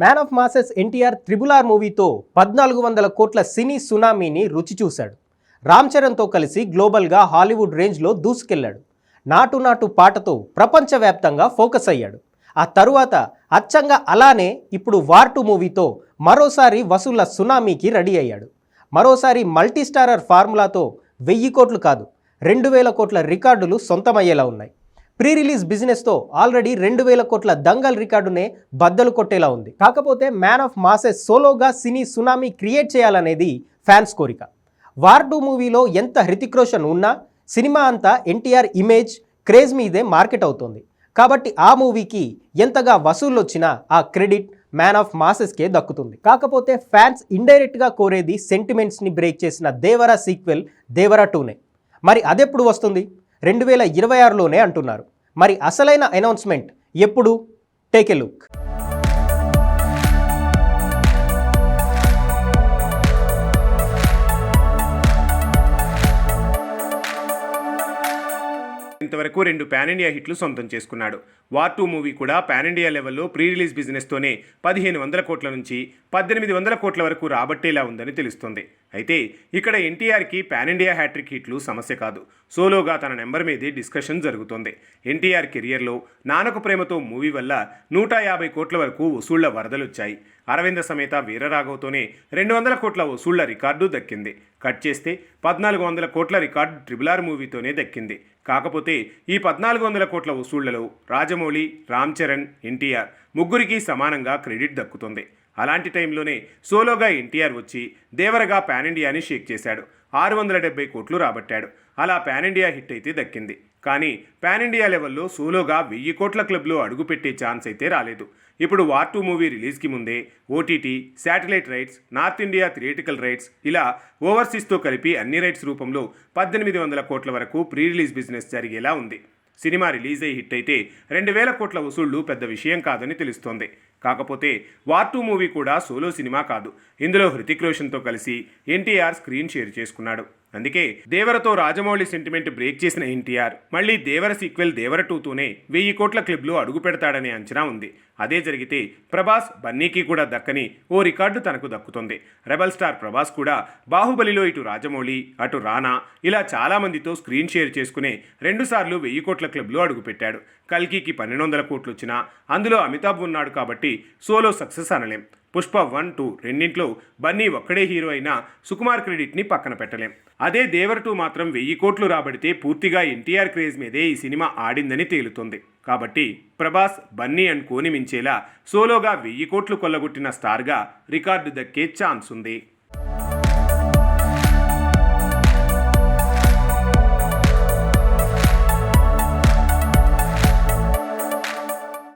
Man of masses NTR triple R మూవీతో పద్నాలుగు వందల కోట్ల సినీ సునామీని రుచి చూశాడు. రామ్ చరణ్తో కలిసి గ్లోబల్గా హాలీవుడ్ రేంజ్లో దూసుకెళ్ళాడు నాటు నాటు పాటతో ప్రపంచవ్యాప్తంగా ఫోకస్ అయ్యాడు. ఆ తరువాత అచ్చంగా అలానే ఇప్పుడు వార్ టూ మూవీతో మరోసారి వసూళ్ళ సునామీకి రెడీ అయ్యాడు. మరోసారి మల్టీస్టారర్ ఫార్ములాతో వెయ్యి కోట్లు కాదు రెండు వేల కోట్ల రికార్డులు సొంతమయ్యేలా ఉన్నాయి. ప్రీ రిలీజ్ బిజినెస్తో ఆల్రెడీ రెండు వేల కోట్ల దంగల్ రికార్డునే బద్దలు కొట్టేలా ఉంది. కాకపోతే మ్యాన్ ఆఫ్ మాసెస్ సోలోగా సినీ సునామీ క్రియేట్ చేయాలనేది ఫ్యాన్స్ కోరిక. వార్ టూ మూవీలో ఎంత హృతిక్ రోషన్ ఉన్నా సినిమా అంతా ఎన్టీఆర్ ఇమేజ్ క్రేజ్ మీదే మార్కెట్ అవుతోంది. కాబట్టి ఆ మూవీకి ఎంతగా వసూళ్ళు వచ్చినా ఆ క్రెడిట్ మ్యాన్ ఆఫ్ మాసెస్కే దక్కుతుంది. కాకపోతే ఫ్యాన్స్ ఇండైరెక్ట్గా కోరేది సెంటిమెంట్స్ని బ్రేక్ చేసిన దేవరా సీక్వెల్ దేవరా టూనే. మరి అదెప్పుడు వస్తుంది? రెండు వేల ఇరవై ఆరులోనే అంటున్నారు. మరి అసలైన అనౌన్స్మెంట్ ఎప్పుడు? టేక్ ఎ లుక్ ఇంతవరకు రెండు ప్యాన్ ఇండియా హిట్లు సొంతం చేసుకున్నాడు. వార్ టూ మూవీ కూడా పాన్ ఇండియా లెవెల్లో ప్రీ రిలీజ్ బిజినెస్తోనే పదిహేను వందల కోట్ల నుంచి పద్దెనిమిది వందల కోట్ల వరకు రాబట్టేలా ఉందని తెలుస్తుంది. అయితే ఇక్కడ ఎన్టీఆర్కి పాన్ ఇండియా హ్యాట్రిక్ హిట్లు సమస్య కాదు. సోలోగా తన నెంబర్ మీదే డిస్కషన్ జరుగుతోంది. ఎన్టీఆర్ కెరియర్లో నానకు ప్రేమతో మూవీ వల్ల నూట యాభై కోట్ల వరకు వసూళ్ళ వరదలొచ్చాయి. అరవింద సమేత వీరరాఘవతోనే రెండు వందల కోట్ల వసూళ్ళ రికార్డు దక్కింది. కట్ చేస్తే పద్నాలుగు వందల కోట్ల రికార్డు ట్రిబుల్ ఆర్ మూవీతోనే దక్కింది. కాకపోతే ఈ పద్నాలుగు వందల కోట్ల వసూళ్ళలో రాజమౌళి రామ్ చరణ్ ఎన్టీఆర్ ముగ్గురికి సమానంగా క్రెడిట్ దక్కుతుంది. అలాంటి టైంలోనే సోలోగా ఎన్టీఆర్ వచ్చి దేవరగా పాన్ ఇండియాని షేక్ చేశాడు. ఆరు వందల డెబ్బై కోట్లు రాబట్టాడు. అలా పాన్ ఇండియా హిట్ అయితే దక్కింది. కానీ పాన్ ఇండియా లెవెల్లో సోలోగా వెయ్యి కోట్ల క్లబ్లో అడుగుపెట్టే ఛాన్స్ అయితే రాలేదు. ఇప్పుడు వార్ టూ మూవీ రిలీజ్కి ముందే OTT satellite rights north India theatrical rights ఇలా ఓవర్సీస్తో కలిపి అన్ని రైట్స్ రూపంలో పద్దెనిమిది వందల కోట్ల వరకు ప్రీ రిలీజ్ బిజినెస్ జరిగేలా ఉంది. సినిమా రిలీజ్ అయ్యి హిట్ అయితే రెండు వేల కోట్ల వసూళ్ళు పెద్ద విషయం కాదని తెలుస్తోంది. కాకపోతే వార్ టూ మూవీ కూడా సోలో సినిమా కాదు. ఇందులో హృతిక్ రోషన్తో కలిసి ఎన్టీఆర్ స్క్రీన్ షేర్ చేసుకున్నాడు. అందుకే దేవరతో రాజమౌళి సెంటిమెంట్ బ్రేక్ చేసిన ఎన్టీఆర్ మళ్ళీ దేవర సీక్వెల్ దేవర టూతోనే వెయ్యి కోట్ల క్లిప్లు అడుగు పెడతాడనే అంచనా ఉంది. అదే జరిగితే ప్రభాస్ బన్నీకి కూడా దక్కని ఓ రికార్డు తనకు దక్కుతుంది. రెబల్ స్టార్ ప్రభాస్ కూడా బాహుబలిలో ఇటు రాజమౌళి అటు రానా ఇలా చాలామందితో స్క్రీన్ షేర్ చేసుకునే రెండుసార్లు వెయ్యి కోట్ల క్లబ్లో అడుగుపెట్టాడు కల్కికి పన్నెండు వందల కోట్లు వచ్చినా అందులో అమితాబ్ ఉన్నాడు కాబట్టి solo success అనలేం. Pushpa one two రెండింట్లో Bunny ఒక్కడే హీరో అయినా సుకుమార్ క్రెడిట్ని పక్కన పెట్టలేం. అదే దేవర్ టూ మాత్రం వెయ్యి కోట్లు రాబడితే పూర్తిగా ఎన్టీఆర్ క్రేజ్ మీదే ఈ సినిమా ఆడిందని తేలుతుంది. కాబట్టి ప్రభాస్ బన్నీ అండ్ కోని మించేలా సోలోగా వెయ్యి కోట్లు కొల్లగొట్టిన స్టార్గా రికార్డు దక్కే ఛాన్స్ ఉంది.